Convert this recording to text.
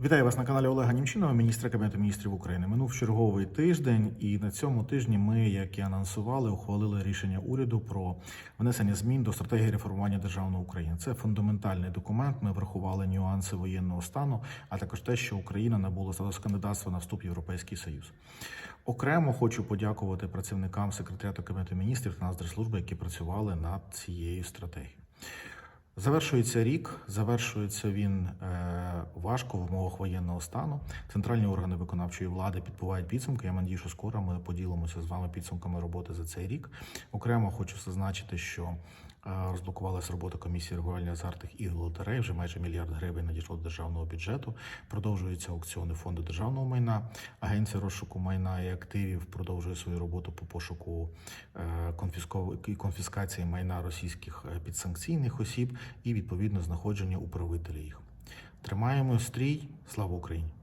Вітаю вас на каналі Олега Німчинова, міністра Кабінету міністрів України. Минув черговий тиждень, і на цьому тижні ми, як і анонсували, ухвалили рішення уряду про внесення змін до стратегії реформування державної України. Це фундаментальний документ. Ми врахували нюанси воєнного стану, а також те, що Україна набула статус кандидатства на вступ в Європейський Союз. Окремо хочу подякувати працівникам секретаріату Кабінету міністрів та Нацдержслужби, які працювали над цією стратегією. Завершується рік, завершується він е, важко в умовах воєнного стану. Центральні органи виконавчої влади підбувають підсумки. Я надію, що скоро ми поділимося з вами підсумками роботи за цей рік. Окремо хочу зазначити, що е, розблокувалася робота комісії регулювання азартних ігор лотерей. Вже майже мільярд гривень надійшло до державного бюджету. Продовжуються аукціони фонду державного майна. Агенція розшуку майна і активів продовжує свою роботу по пошуку е, конфіскації майна російських е, підсанкційних осіб і відповідно знаходження управителя їх. Тримаємо стрій. Слава Україні!